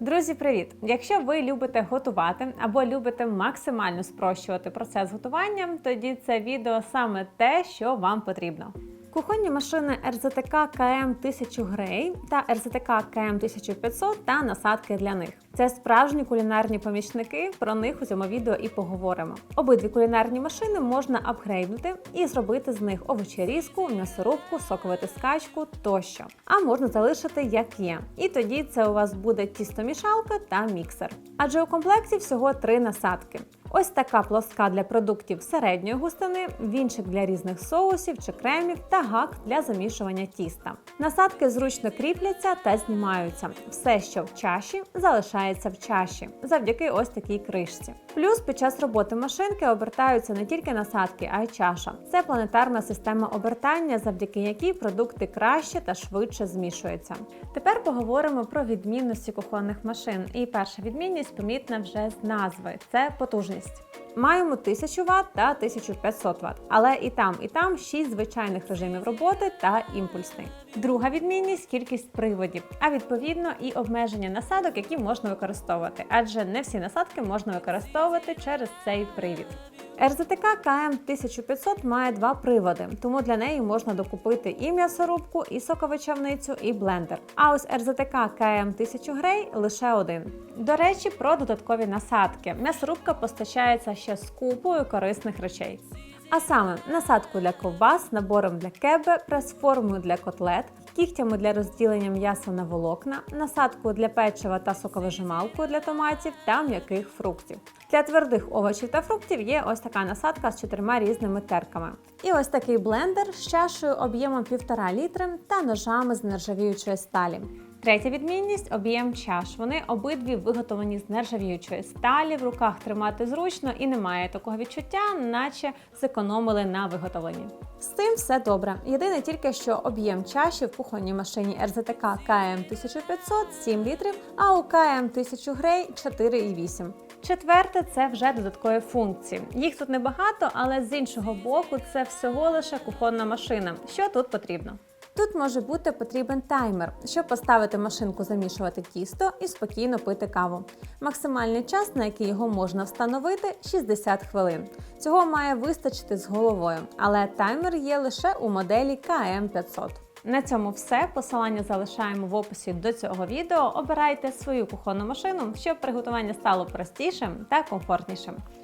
Друзі, привіт! Якщо ви любите готувати або любите максимально спрощувати процес готування, тоді це відео саме те, що вам потрібно. Кухонні машини РЗТК КМ 1000 Грей та РЗТК КМ 1500 та насадки для них. Це справжні кулінарні помічники. Про них у цьому відео і поговоримо. Обидві кулінарні машини можна апгрейднути і зробити з них овочерізку, м'ясорубку, соковитискачку тощо. А можна залишити як є. І тоді це у вас буде тістомішалка та міксер. Адже у комплекті всього три насадки. Ось така плоска для продуктів середньої густини, вінчик для різних соусів чи кремів та гак для замішування тіста. Насадки зручно кріпляться та знімаються. Все, що в чаші, залишається в чаші завдяки ось такій кришці. Плюс під час роботи машинки обертаються не тільки насадки, а й чаша. Це планетарна система обертання, завдяки якій продукти краще та швидше змішуються. Тепер поговоримо про відмінності кухонних машин. І перша відмінність помітна вже з назви це потужність. Маємо 1000 Вт та 1500 Вт, але і там, і там 6 звичайних режимів роботи та імпульсний. Друга відмінність кількість приводів, а відповідно і обмеження насадок, які можна використовувати, адже не всі насадки можна використовувати через цей привід. РЗТК КМ 1500 має два приводи, тому для неї можна докупити і м'ясорубку, і соковичавницю, і блендер. А ось РЗТК КМ 1000 Грей лише один. До речі, про додаткові насадки. М'ясорубка постачається ще з купою корисних речей. А саме насадку для ковбас, набором для кебе, прес-формою для котлет, кігтями для розділення м'яса на волокна, насадку для печива та соковижималку для томатів та м'яких фруктів. Для твердих овочів та фруктів є ось така насадка з чотирма різними терками. І ось такий блендер з чашею об'ємом 1,5 літри та ножами з нержавіючої сталі. Третя відмінність об'єм чаш. Вони обидві виготовлені з нержавіючої сталі, в руках тримати зручно і немає такого відчуття, наче зекономили на виготовленні. З цим все добре. Єдине тільки, що об'єм чаші в кухонній машині РЗТК КМ 1500 7 літрів, а у КМ 1000 грей 4,8. Четверте це вже додаткові функції. Їх тут небагато, але з іншого боку, це всього лише кухонна машина. Що тут потрібно? Тут може бути потрібен таймер, щоб поставити машинку замішувати тісто і спокійно пити каву. Максимальний час, на який його можна встановити, 60 хвилин. Цього має вистачити з головою, але таймер є лише у моделі КМ500. На цьому все. Посилання залишаємо в описі до цього відео. Обирайте свою кухонну машину, щоб приготування стало простішим та комфортнішим.